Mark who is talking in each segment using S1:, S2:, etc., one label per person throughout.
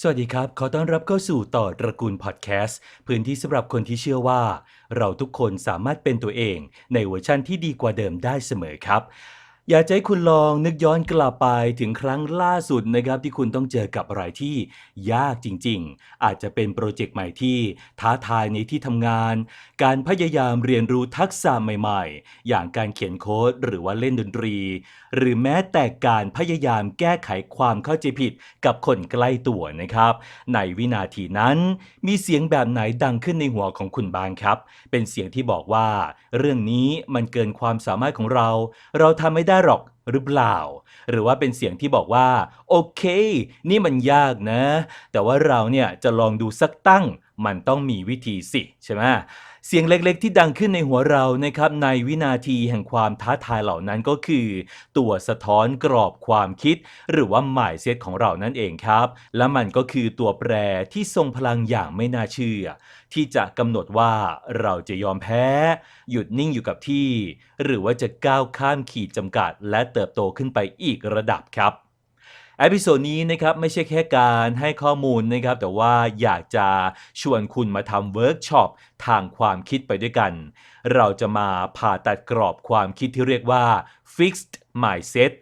S1: สวัสดีครับ ขอต้อนรับเข้าสู่ต่อตระกูลพอดแคสต์พื้นที่สำหรับคนที่เชื่อว่า เราทุกคนสามารถเป็นตัวเองในเวอร์ชั่นที่ดีกว่าเดิมได้เสมอครับ อยากให้คุณลองนึกย้อนกลับไปถึงครั้งล่าสุดนะครับที่คุณต้องเจอกับอะไรที่ยากจริง ๆ อาจจะเป็นโปรเจกต์ใหม่ที่ท้าทายในที่ทำงาน การพยายามเรียนรู้ทักษะใหม่ๆ อย่างการเขียนโค้ดหรือว่าเล่นดนตรี หรือแม้แต่การพยายามแก้ไขความเข้าใจผิดกับคนใกล้ตัวนะครับ ในวินาทีนั้นมีเสียงแบบไหนดังขึ้นในหัวของคุณบ้างครับ เป็นเสียงที่บอกว่า เรื่องนี้มันเกินความสามารถของเรา เราทำไม่ได้หรอกหรือเปล่า หรือว่าเป็นเสียงที่บอกว่า โอเค นี่มันยากนะ แต่ว่าเราเนี่ยจะลองดูสักตั้งมันต้องมีวิธีสิใช่ไหม เสียงเล็กๆ ที่ดังขึ้นในหัวเรานะครับในวินาทีแห่งความท้าทายเหล่านั้นก็คือ ตัวสะท้อนกรอบความคิด หรือว่าหมายเซตของเรานั่นเองครับ และมันก็คือตัวแปรที่ทรงพลังอย่างไม่น่าเชื่อ ที่จะกำหนดว่าเราจะยอมแพ้ หยุดนิ่งอยู่กับที่ หรือว่าจะก้าวข้ามขีดจำกัด และเติบโตขึ้นไปอีกระดับครับ เอพิโซดนี้นะครับไม่ใช่แค่การให้ข้อมูลนะครับแต่ว่าอยากจะชวนคุณมาทำเวิร์กช็อปทางความคิดไปด้วยกัน เราจะมาผ่าตัดกรอบความคิดที่เรียกว่า fixed mindset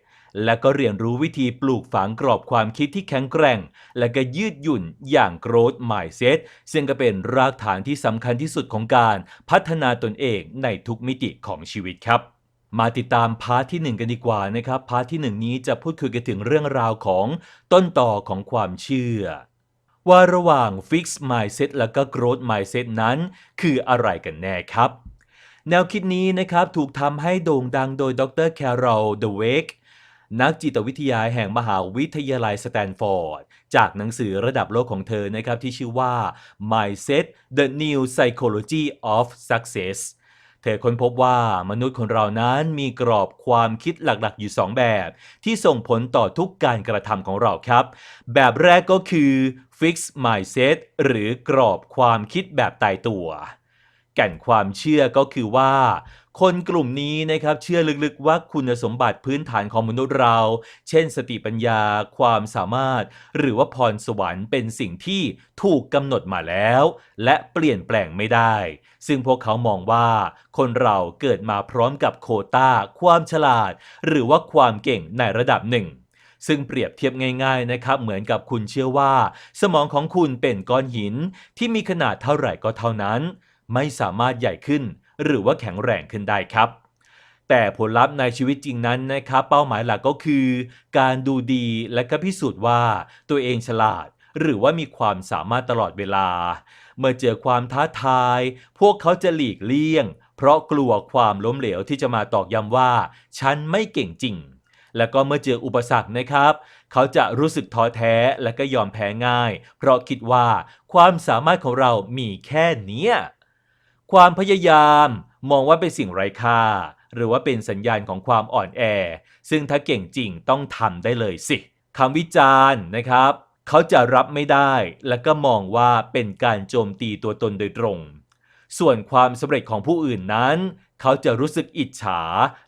S1: และก็เรียนรู้วิธีปลูกฝังกรอบความคิดที่แข็งแกร่ง และก็ยืดหยุ่นอย่าง growth mindset ซึ่งก็เป็นรากฐานที่สำคัญที่สุดของการพัฒนาตนเองในทุกมิติของชีวิตครับ มาติดตามพาร์ทที่ 1 กันดีกว่านะครับ พาร์ทที่ 1 นี้จะพูดคุยกันถึงเรื่องราวของต้นต่อของความเชื่อ ว่าระหว่าง Fix Mindset และก็ Growth Mindset นั้น คืออะไรกันแน่ครับ แนวคิดนี้นะครับถูกทำให้โด่งดังโดยดรแคโรลเดเวกนักจิตวิทยาแห่งมหาวิทยาลัยสแตนฟอร์ด จากหนังสือระดับโลกของเธอนะครับที่ชื่อว่า Mindset The New Psychology of Success เธอค้นพบว่ามนุษย์คนเรานั้นมีกรอบความคิดหลักๆ อยู่ 2 แบบ ที่ส่งผลต่อทุกการกระทำของเราครับ แบบแรกก็คือ fixed mindset หรือกรอบความคิดแบบตายตัว แก่นความเชื่อก็คือว่า คนกลุ่มนี้นะครับเชื่อลึกๆว่าคุณสมบัติพื้นฐานของมนุษย์เรา เช่น สติปัญญา ความสามารถ หรือว่าพรสวรรค์เป็นสิ่งที่ถูกกำหนดมาแล้ว และเปลี่ยนแปลงไม่ได้ ซึ่งพวกเขามองว่า คนเราเกิดมาพร้อมกับโคตาความฉลาด หรือว่าความเก่งในระดับหนึ่งซึ่งเปรียบเทียบง่าย ๆ นะครับ เหมือนกับคุณเชื่อว่า สมองของคุณเป็นก้อนหินที่มีขนาดเท่าไหร่ก็เท่านั้น ไม่สามารถใหญ่ขึ้น หรือว่าแข็งแรงขึ้นได้ครับ แต่ผลลัพธ์ในชีวิตจริงนั้นนะครับเป้าหมายหลักก็คือ การดูดีและก็พิสูจน์ว่าตัวเองฉลาด หรือว่ามีความสามารถตลอดเวลา เมื่อเจอความท้าทาย พวกเขาจะหลีกเลี่ยง เพราะกลัวความล้มเหลวที่จะมาตอกย้ำว่า ฉันไม่เก่งจริงแล้วก็เมื่อเจออุปสรรคนะครับ เขาจะรู้สึกท้อแท้และก็ยอมแพ้ง่าย เพราะคิดว่าความสามารถของเรามีแค่เนี้ย ความพยายามมองว่าเป็นสิ่งไร้ค่า หรือว่าเป็นสัญญาณของความอ่อนแอ ซึ่งถ้าเก่งจริงต้องทำได้เลยสิคำวิจารณ์นะครับ เขาจะรับไม่ได้ และก็มองว่าเป็นการโจมตีตัวตนโดยตรง ส่วนความสำเร็จของผู้อื่นนั้น เขาจะรู้สึกอิจฉา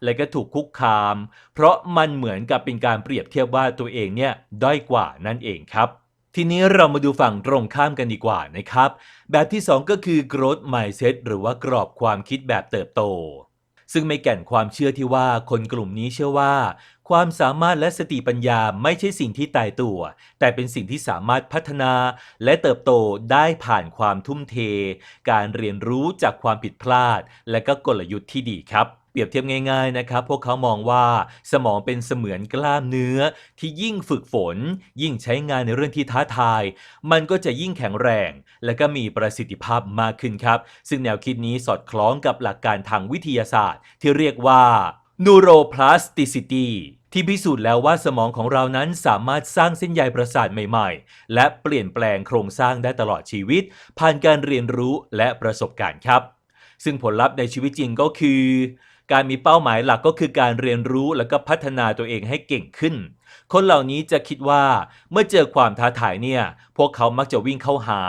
S1: และก็ถูกคุกคาม เพราะมันเหมือนกับเป็นการเปรียบเทียบว่าตัวเองเนี่ยด้อยกว่านั่นเองครับ ทีนี้เรามาดูฝั่งตรงข้ามกันดีกว่านะครับ แบบที่ 2 ก็คือ growth mindset หรือว่ากรอบความคิดแบบเติบโต ซึ่งไม่แก่นความเชื่อที่ว่าคนกลุ่มนี้เชื่อว่า ความสามารถและสติปัญญาไม่ใช่สิ่งที่ตายตัว แต่เป็นสิ่งที่สามารถพัฒนาและเติบโตได้ผ่านความทุ่มเท การเรียนรู้จากความผิดพลาด และก็กลยุทธ์ที่ดีครับ รียบเทียบง่ายๆนะครับ พวกเขามองว่าสมองเป็นเสมือนกล้ามเนื้อที่ยิ่งฝึกฝน ยิ่งใช้งานในเรื่องที่ท้าทาย มันก็จะยิ่งแข็งแรง และก็มีประสิทธิภาพมากขึ้นครับ ซึ่งแนวคิดนี้สอดคล้องกับหลักการทางวิทยาศาสตร์ ที่เรียกว่า neuroplasticity ที่พิสูจน์แล้วว่าสมองของเรานั้นสามารถสร้างเส้นใยประสาทใหม่ๆ และเปลี่ยนแปลงโครงสร้างได้ตลอดชีวิต ผ่านการเรียนรู้และประสบการณ์ครับ ซึ่งผลลัพธ์ในชีวิตจริงก็คือ การมีเป้าหมายหลักก็คือการเรียนรู้และก็พัฒนาตัวเองให้เก่งขึ้น คนเหล่านี้จะคิดว่าเมื่อเจอความท้าทายเนี่ย พวกเขามักจะวิ่งเข้าหา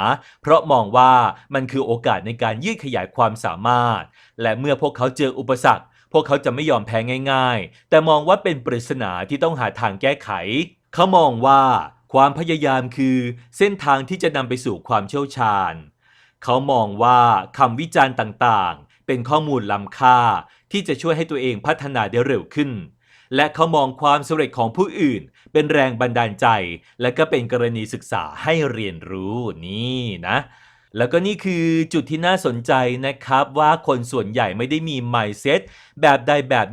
S1: เพราะมองว่ามันคือโอกาสในการยืดขยายความสามารถ และเมื่อพวกเขาเจออุปสรรค พวกเขาจะไม่ยอมแพ้ง่าย ๆ แต่มองว่าเป็นปริศนาที่ต้องหาทางแก้ไข เขามองว่าความพยายามคือเส้นทางที่จะนำไปสู่ความเชี่ยวชาญ เขามองว่าคำวิจารณ์ต่างๆ เป็นข้อมูลล้ำค่า ที่จะช่วยให้ตัวเองพัฒนาได้เร็วขึ้น และเขามองความสำเร็จของผู้อื่น เป็นแรงบันดาลใจ และก็เป็นกรณีศึกษาให้เรียนรู้นี่นะแล้วก็นี่คือจุดที่น่าสนใจนะครับ ว่าคนส่วนใหญ่ไม่ได้มี mindset แบบใดแบบ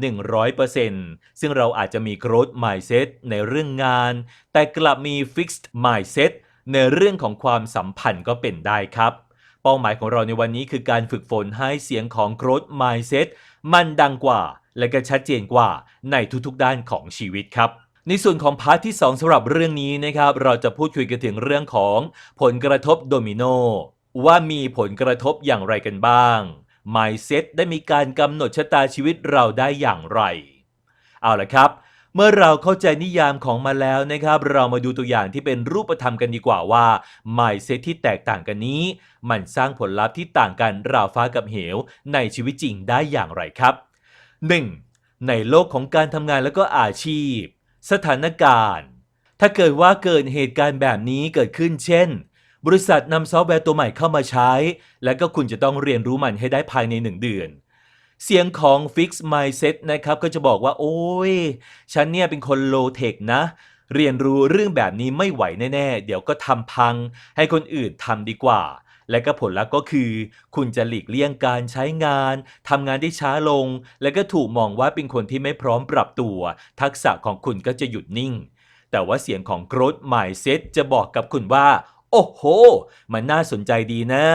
S1: 100%ซึ่งเราอาจจะมี growth mindset ในเรื่องงาน แต่กลับมี fixed mindset ในเรื่องของความสัมพันธ์ก็เป็นได้ครับ เป้าหมายของเราในวันนี้คือการฝึกฝนให้เสียงของ growth mindset มันดังกว่า และก็ชัดเจนกว่าในทุกๆด้านของชีวิตครับในส่วนของพาร์ทที่ 2สำหรับเรื่องนี้นะครับ เราจะพูดคุยกันถึงเรื่องของผลกระทบโดมิโนว่ามีผลกระทบอย่างไรกันบ้าง mindset ได้มีการกำหนดชะตาชีวิตเราได้อย่างไร เอาละครับ เมื่อเราเข้าใจนิยามของมาแล้วนะครับ เรามาดูตัวอย่างที่เป็นรูปธรรมกันดีกว่าว่า mindset ที่แตกต่างกันนี้ มันสร้างผลลัพธ์ที่ต่างกันราวฟ้ากับเหว ในชีวิตจริงได้อย่างไรครับ 1. ในโลกของการทำงานและก็อาชีพ สถานการณ์ ถ้าเกิดว่าเกิดเหตุการณ์แบบนี้เกิดขึ้นเช่น บริษัทนำซอฟต์แวร์ตัวใหม่เข้ามาใช้ และก็คุณจะต้องเรียนรู้มันให้ได้ภายใน 1 เดือน เสียงของ Fix Mindset นะครับก็จะบอกว่า โอ้ย ฉันเนี่ยเป็นคน low tech นะ เรียนรู้เรื่องแบบนี้ไม่ไหวแน่ๆ เดี๋ยวก็ทำพัง ให้คนอื่นทำดีกว่า และก็ผลลัพธ์ก็คือ คุณจะหลีกเลี่ยงการใช้งานทำงานได้ช้าลง และก็ถูกมองว่าเป็นคนที่ไม่พร้อมปรับตัว ทักษะของคุณก็จะหยุดนิ่ง แต่ว่าเสียงของ growth mindset จะบอกกับคุณว่า โอ้โห มันน่าสนใจดีนะ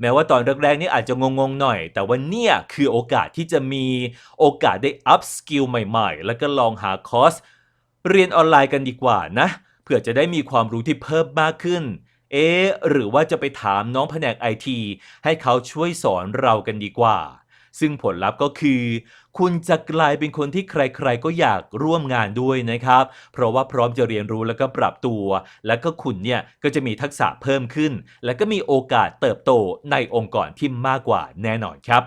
S1: แม้ว่าตอนแรกๆนี่อาจจะงงๆหน่อย แต่ว่าเนี่ยคือโอกาสที่จะมีโอกาสได้ up skill ใหม่ๆ แล้วก็ลองหาคอร์สเรียนออนไลน์กันดีกว่านะ เพื่อจะได้มีความรู้ที่เพิ่มมากขึ้น เอ๊ะหรือว่าจะไปถามน้องแผนกไอทีให้เขาช่วยสอนเรากันดีกว่า ซึ่งผลลัพธ์ก็คือ คุณจะกลายเป็นคนที่ใครๆ ก็อยากร่วมงานด้วยนะครับ เพราะว่าพร้อมจะเรียนรู้แล้วก็ปรับตัว แล้วก็คุณเนี่ยก็จะมีทักษะเพิ่มขึ้น และก็มีโอกาสเติบโตในองค์กรที่มากกว่าแน่นอนครับ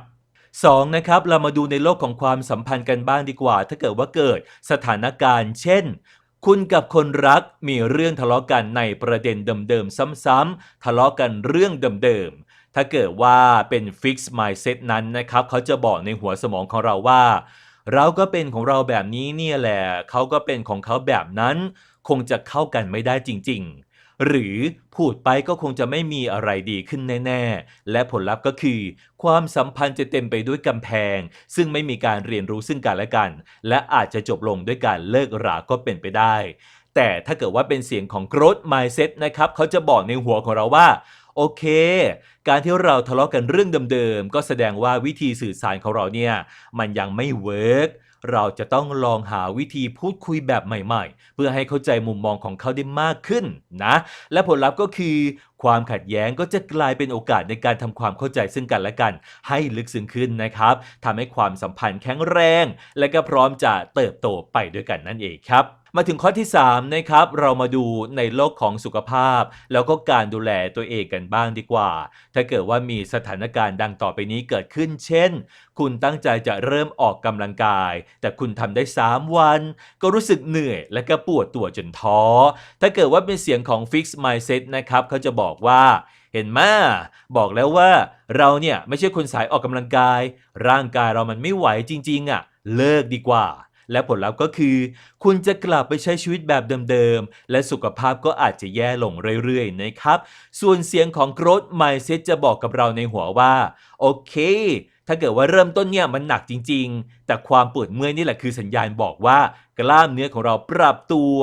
S1: 2. นะครับเรามาดูในโลกของความสัมพันธ์กันบ้างดีกว่า ถ้าเกิดว่าเกิดสถานการณ์ เช่นคุณกับคนรักมีเรื่องทะเลาะกันในประเด็นเดิมๆ ซ้ำๆ ทะเลาะกันเรื่องเดิมๆ ถ้าเกิดว่าเป็น fix mindset นั้นนะครับ เขาจะบอกในหัวสมองของเราว่า เราก็เป็นของเราแบบนี้เนี่ยแหละ เขาก็เป็นของเขาแบบนั้น คงจะเข้ากันไม่ได้จริง ๆ หรือพูดไปก็คงจะไม่มีอะไรดีขึ้นแน่ ๆ และผลลัพธ์ก็คือ ความสัมพันธ์จะเต็มไปด้วยกำแพง ซึ่งไม่มีการเรียนรู้ซึ่งกันและกัน และอาจจะจบลงด้วยการเลิกราก็เป็นไปได้ แต่ถ้าเกิดว่าเป็นเสียงของ growth mindset นะครับ เขาจะบอกในหัวของเราว่า โอเค การที่เราทะเลาะกันเรื่องเดิมๆ ก็แสดงว่าวิธีสื่อสารของเราเนี่ย มันยังไม่เวิร์กเราจะต้องลองหาวิธีพูดคุยแบบใหม่ๆ เพื่อให้เข้าใจมุมมองของเขาได้มากขึ้นนะ และผลลัพธ์ก็คือ ความขัดแย้งก็จะกลายเป็นโอกาสในการทำความเข้าใจซึ่งกันและกัน ให้ลึกซึ้งขึ้นนะครับทำให้ความสัมพันธ์แข็งแรง และก็พร้อมจะเติบโตไปด้วยกันนั่นเองครับ มาถึงข้อที่3นะครับเรามาดูในโลกของสุขภาพ แล้วก็การดูแลตัวเองกันบ้างดีกว่า ถ้าเกิดว่ามีสถานการณ์ดังต่อไปนี้เกิดขึ้น เช่น คุณตั้งใจจะเริ่มออกกำลังกาย แต่คุณทำได้ 3 วัน ก็รู้สึกเหนื่อย และก็ปวดตัวจนท้อ ถ้าเกิดว่าเป็นเสียงของ Fix Mindset นะครับเขาจะบอกว่าเห็นไหมบอกแล้วว่าเราเนี่ยไม่ใช่คนสายออกกำลังกาย ร่างกายเรามันไม่ไหวจริงๆอะเลิกดีกว่า และผลลัพธ์ก็คือ คุณจะกลับไปใช้ชีวิตแบบเดิมๆ และสุขภาพก็อาจจะแย่ลงเรื่อยๆ นะครับ ส่วนเสียงของ Growth Mindset จะบอกกับเราในหัวว่า โอเค ถ้าเกิดว่าเริ่มต้นเนี่ยมันหนักจริง ๆ แต่ความปวดเมื่อยนี่แหละคือสัญญาณบอกว่ากล้ามเนื้อของเราปรับตัว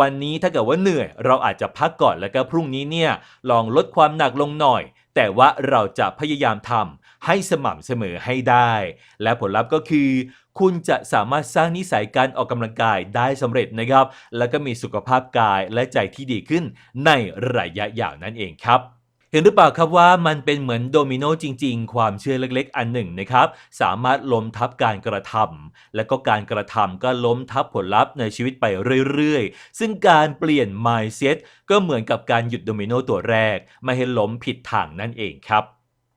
S1: วันนี้ถ้าเกิดว่าเหนื่อย เราอาจจะพักก่อนแล้วก็พรุ่งนี้เนี่ยลองลดความหนักลงหน่อย แต่ว่าเราจะพยายามทำให้สม่ำเสมอให้ได้ และผลลัพธ์ก็คือ คุณจะสามารถสร้างนิสัยการออกกำลังกายได้สำเร็จนะครับ แล้วก็มีสุขภาพกายและใจที่ดีขึ้นในระยะยาวนั่นเองครับเห็นหรือเปล่าครับว่ามันเป็นเหมือนโดมิโนจริง ๆ ความเชื่อเล็กๆ อันหนึ่งนะครับ สามารถล้มทับการกระทำและก็การกระทำก็ล้มทับผลลัพธ์ในชีวิตไปเรื่อยๆ ซึ่งการเปลี่ยน mindset ก็เหมือนกับการหยุดโดมิโนตัวแรก ไม่ให้ล้มผิดทางนั่นเองครับ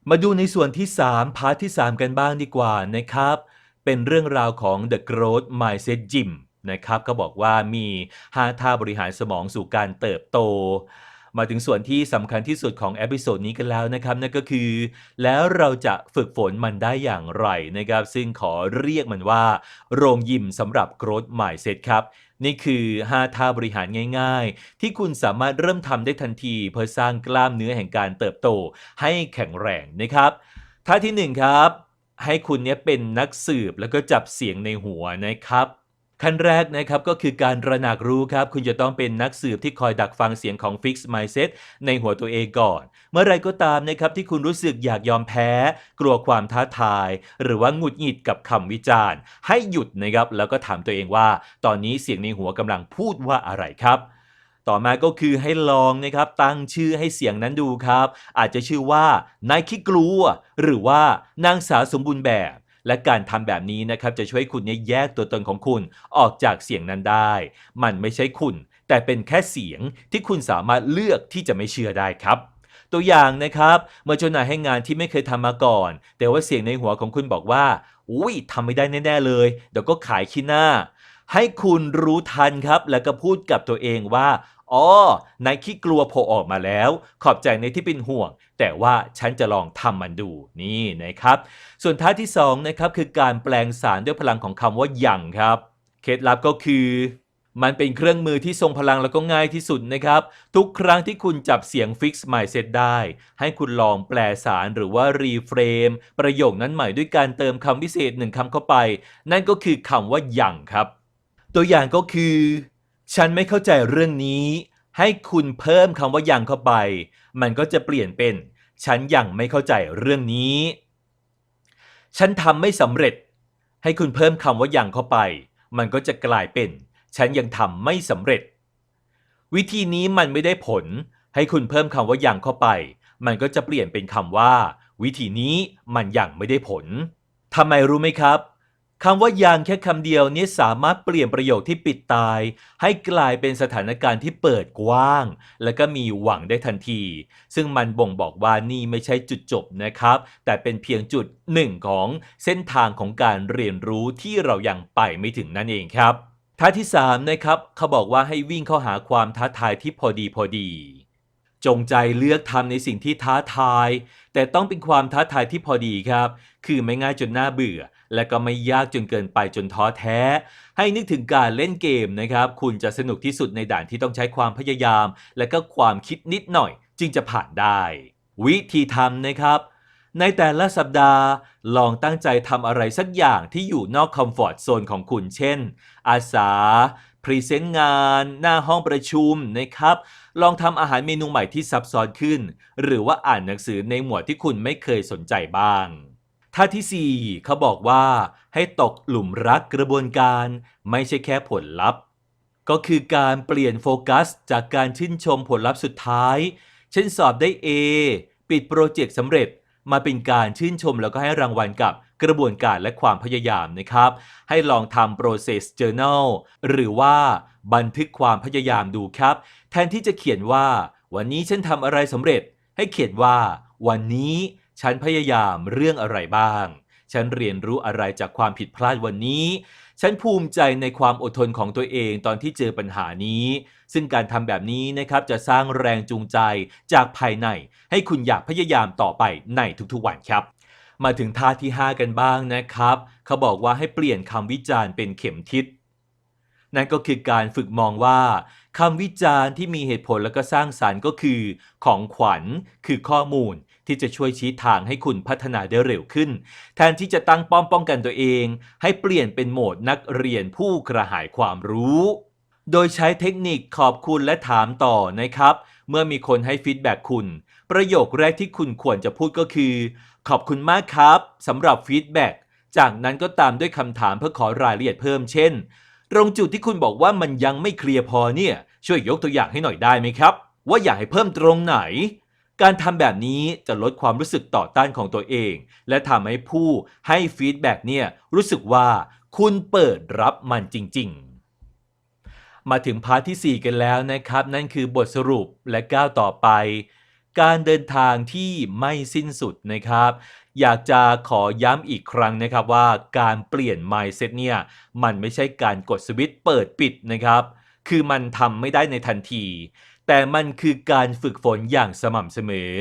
S1: มาดูในส่วนที่ 3 พาร์ทที่ 3 กันบ้างดีกว่านะครับ เป็นเรื่องราวของ The Growth Mindset Gym นะครับก็บอกว่ามี 5 ท่าบริหารสมองสู่การเติบโต มาถึงส่วนที่สำคัญที่สุดของเอพิโซดนี้กันแล้วนะครับ นั่นก็คือ แล้วเราจะฝึกฝนมันได้อย่างไรนะครับ ซึ่งขอเรียกมันว่า โรงยิมสำหรับ growth mindset ครับนี่คือ 5 ท่าบริหารง่ายๆ ที่คุณสามารถเริ่มทำได้ทันทีเพื่อสร้างกล้ามเนื้อแห่งการเติบโตให้แข็งแรงนะครับ ท่าที่ 1 ครับ ให้คุณเนี้ยเป็นนักสืบแล้วก็จับเสียงในหัวนะครับ ขั้นแรกนะครับก็คือการระหนักรู้ครับ คุณจะต้องเป็นนักสืบที่คอยดักฟังเสียงของ Fix Mindset ในหัวตัวเองก่อน เมื่อไรก็ตามนะครับที่คุณรู้สึกอยากยอมแพ้ กลัวความท้าทาย หรือว่าหงุดหงิดกับคำวิจารณ์ ให้หยุดนะครับแล้วก็ถามตัวเองว่า ตอนนี้เสียงในหัวกำลังพูดว่าอะไรครับ ต่อมาก็คือให้ลองนะครับตั้งชื่อให้เสียงนั้นดูครับ อาจจะชื่อว่านายขี้กลัว หรือว่านางสาวสมบูรณ์แบบ และการทำแบบนี้นะครับจะช่วยคุณเนี่ยแยกตัวตนของคุณออกจากเสียงนั้นได้ มันไม่ใช่คุณ แต่เป็นแค่เสียงที่คุณสามารถเลือกที่จะไม่เชื่อได้ครับตัวอย่างนะครับ เมื่อเจ้านายให้งานที่ไม่เคยทำมาก่อน แต่ว่าเสียงในหัวของคุณบอกว่า อุ้ยทำไม่ได้แน่ ๆ เลย เดี๋ยวก็ขายขี้หน้า ให้คุณรู้ทันครับ แล้วก็พูดกับตัวเองว่าอ๋อนายขี้กลัวโผล่ออกมาแล้ว ขอบใจในที่เป็นห่วง แต่ว่าฉันจะลองทำมันดูนี่นะครับ ส่วนท่าที่สองนะครับคือการแปลงสารด้วยพลังของคำว่าอย่างครับ เคล็ดลับก็คือ มันเป็นเครื่องมือที่ทรงพลังแล้วก็ง่ายที่สุดนะครับ ทุกครั้งที่คุณจับเสียง Fix Mindset ได้ ให้คุณลองแปลสารหรือว่ารีเฟรมประโยคนั้นใหม่ด้วยการเติมคำพิเศษหนึ่งคำเข้าไป นั่นก็คือคำว่าอย่างครับ ตัวอย่างก็คือ ฉันไม่เข้าใจเรื่องนี้ ให้คุณเพิ่มคำว่ายังเข้าไป มันก็จะเปลี่ยนเป็น ฉันยังไม่เข้าใจเรื่องนี้ ฉันทำไม่สำเร็จ ให้คุณเพิ่มคำว่ายังเข้าไป มันก็จะกลายเป็น ฉันยังทำไม่สำเร็จ วิธีนี้มันไม่ได้ผล ให้คุณเพิ่มคำว่ายังเข้าไป มันก็จะเปลี่ยนเป็นคำว่า วิธีนี้มันยังไม่ได้ผลทำไมรู้ไหมครับ คำว่ายังแค่คำเดียวนี้สามารถเปลี่ยนประโยคที่ปิดตาย ให้กลายเป็นสถานการณ์ที่เปิดกว้าง และก็มีหวังได้ทันที ซึ่งมันบ่งบอกว่านี่ไม่ใช่จุดจบนะครับ แต่เป็นเพียงจุดหนึ่งของเส้นทางของการเรียนรู้ที่เรายังไปไม่ถึงนั่นเองครับท่าที่3นะครับเขาบอกว่าให้วิ่งเข้าหาความท้าทายที่พอดีพอดี จงใจเลือกทำในสิ่งที่ท้าทาย แต่ต้องเป็นความท้าทายที่พอดีครับ คือไม่ง่ายจนน่าเบื่อ และก็ไม่ยากจนเกินไปจนท้อแท้ ให้นึกถึงการเล่นเกมนะครับ คุณจะสนุกที่สุดในด่านที่ต้องใช้ความพยายาม และก็ความคิดนิดหน่อย จึงจะผ่านได้ วิธีทำนะครับ ในแต่ละสัปดาห์ ลองตั้งใจทำอะไรสักอย่างที่อยู่นอกคอมฟอร์ตโซนของคุณ เช่น อาสาพรีเซนต์งาน หน้าห้องประชุมนะครับ ลองทำอาหารเมนูใหม่ที่ซับซ้อนขึ้น หรือว่าอ่านหนังสือในหมวดที่คุณไม่เคยสนใจบ้าง ท่าทีสี่ 4 เขาบอกว่า ให้ตกหลุมรักกระบวนการ ไม่ใช่แค่ผลลัพธ์ ก็คือการเปลี่ยนโฟกัส จากการชื่นชมผลลัพธ์สุดท้าย เช่นสอบได้ A ปิดโปรเจกต์สำเร็จมาเป็นการชื่นชมแล้วก็ให้รางวัลกับกระบวนการและความพยายามนะครับ ให้ลองทำ process journal หรือว่าบันทึกความพยายามดูครับ แทนที่จะเขียนว่า วันนี้ฉันทำอะไรสำเร็จ ให้เขียนว่า วันนี้ ฉันพยายามเรื่องอะไรบ้าง ฉันเรียนรู้อะไรจากความผิดพลาดวันนี้ ฉันภูมิใจในความอดทนของตัวเองตอนที่เจอปัญหานี้ ซึ่งการทำแบบนี้นะครับจะสร้างแรงจูงใจจากภายใน ให้คุณอยากพยายามต่อไปในทุกๆวันครับมาถึงท่าที่ 5 กันบ้างนะครับ เขาบอกว่าให้เปลี่ยนคำวิจารณ์เป็นเข็มทิศ นั่นก็คือการฝึกมองว่าคำวิจารณ์ที่มีเหตุผลและก็สร้างสารรค์ก็คือ ของขวัญคือข้อมูลที่จะช่วยชี้ทางให้คุณพัฒนาได้เร็วขึ้น แทนที่จะตั้งป้อมป้องกันตัวเอง ให้เปลี่ยนเป็นโหมดนักเรียนผู้กระหายความรู้ โดยใช้เทคนิคขอบคุณและถามต่อนะครับ เมื่อมีคนให้ฟีดแบ็กคุณ ประโยคแรกที่คุณควรจะพูดก็คือ ขอบคุณมากครับสำหรับฟีดแบ็กจากนั้นก็ตามด้วยคำถามเพื่อขอรายละเอียดเพิ่มเช่น ตรงจุดที่คุณบอกว่ามันยังไม่เคลียร์พอเนี่ย ช่วยยกตัวอย่างให้หน่อยได้ไหมครับ ว่าอยากให้เพิ่มตรงไหน การทำแบบนี้จะลดความรู้สึกต่อต้านของตัวเอง และทำให้ผู้ให้ฟีดแบ็กเนี่ยรู้สึกว่าคุณเปิดรับมันจริง ๆ มาถึงพาร์ทที่ 4 กันแล้วนะครับ นั่นคือบทสรุปและก้าวต่อไป การเดินทางที่ไม่สิ้นสุดนะครับ อยากจะขอย้ำอีกครั้งนะครับว่าการเปลี่ยน mindset เนี่ยมันไม่ใช่การกดสวิตช์เปิดปิดนะครับ คือมันทำไม่ได้ในทันที แต่มันคือการฝึกฝนอย่างสม่ำเสมอ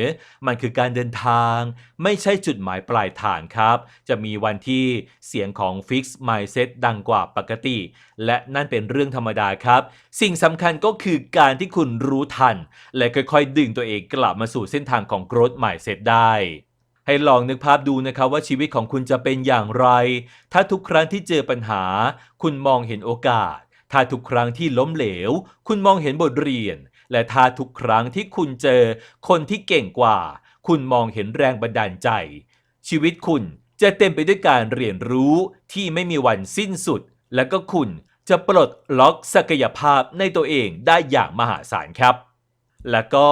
S1: มันคือการเดินทาง ไม่ใช่จุดหมายปลายทางครับ จะมีวันที่เสียงของ Fix Mindset ดังกว่าปกติ และนั่นเป็นเรื่องธรรมดาครับ สิ่งสำคัญก็คือการที่คุณรู้ทัน และค่อยๆ ดึงตัวเองกลับมาสู่เส้นทางของ Growth Mindset ได้ให้ลองนึกภาพดูนะครับว่าชีวิตของคุณจะเป็นอย่างไร ถ้าทุกครั้งที่เจอปัญหา คุณมองเห็นโอกาส ถ้าทุกครั้งที่ล้มเหลว คุณมองเห็นบทเรียน และถ้าทุกครั้งที่คุณเจอคนที่เก่งกว่า คุณมองเห็นแรงบันดาลใจ ชีวิตคุณจะเต็มไปด้วยการเรียนรู้ที่ไม่มีวันสิ้นสุด และก็คุณจะปลดล็อกศักยภาพในตัวเองได้อย่างมหาศาลครับ แล้วก็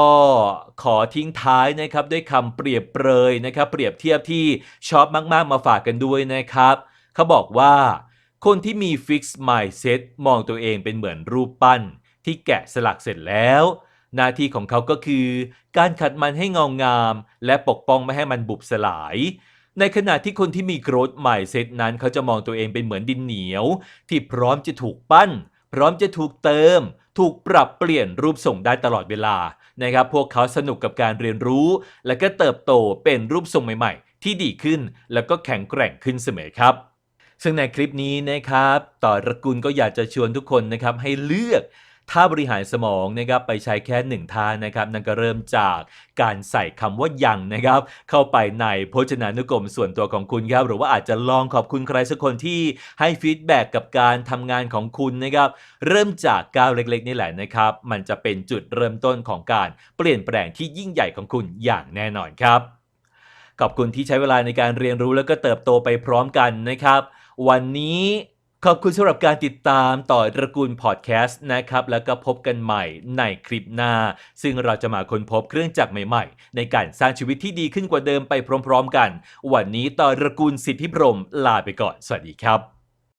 S1: ขอทิ้งท้ายนะครับด้วยคำเปรียบเปรยนะครับ เปรียบเทียบที่ชอบมาก ๆ มาฝากกันด้วยนะครับ เขาบอกว่า คนที่มี Fixed Mindset มองตัวเองเป็นเหมือนรูปปั้น ที่แกะสลักเสร็จแล้ว หน้าที่ของเขาก็คือ การขัดมันให้เงางาม และปกป้องไม่ให้มันบุบสลาย ในขณะที่คนที่มี growth mindset นั้นเขาจะมองตัวเองเป็นเหมือนดินเหนียว ที่พร้อมจะถูกปั้น พร้อมจะถูกเติม ถูกปรับเปลี่ยนรูปทรงได้ตลอดเวลานะครับ พวกเขาสนุกกับการเรียนรู้ และก็เติบโตเป็นรูปทรงใหม่ ๆ ที่ดีขึ้น แล้วก็แข็งแกร่งขึ้นเสมอครับซึ่งในคลิปนี้นะครับ ต่อระกุลก็อยากจะชวนทุกคนนะครับให้เลือก ท่าบริหารสมองนะครับไปใช้แค่หนึ่งท่านะครับนั่นก็เริ่มจากการใส่คำว่ายังนะครับเข้าไปในพจนานุกรมส่วนตัวของคุณครับหรือว่าอาจจะลองขอบคุณใครสักคนที่ให้ฟีดแบ็กกับการทำงานของคุณนะครับเริ่มจากก้าวเล็กๆนี่แหละนะครับ มันจะเป็นจุดเริ่มต้นของการเปลี่ยนแปลงที่ยิ่งใหญ่ของคุณอย่างแน่นอนครับ ขอบคุณที่ใช้เวลาในการเรียนรู้แล้วก็เติบโตไปพร้อมกันนะครับ วันนี้ ขอบคุณสำหรับการติดตามต่อตระกูลพอดแคสต์นะครับ แล้วก็พบกันใหม่ในคลิปหน้า ซึ่งเราจะมาค้นพบเครื่องจักรใหม่ๆ ในการสร้างชีวิตที่ดีขึ้นกว่าเดิมไปพร้อม ๆ กัน วันนี้ต่อตระกูลสิทธิพรมลาไปก่อน สวัสดีครับ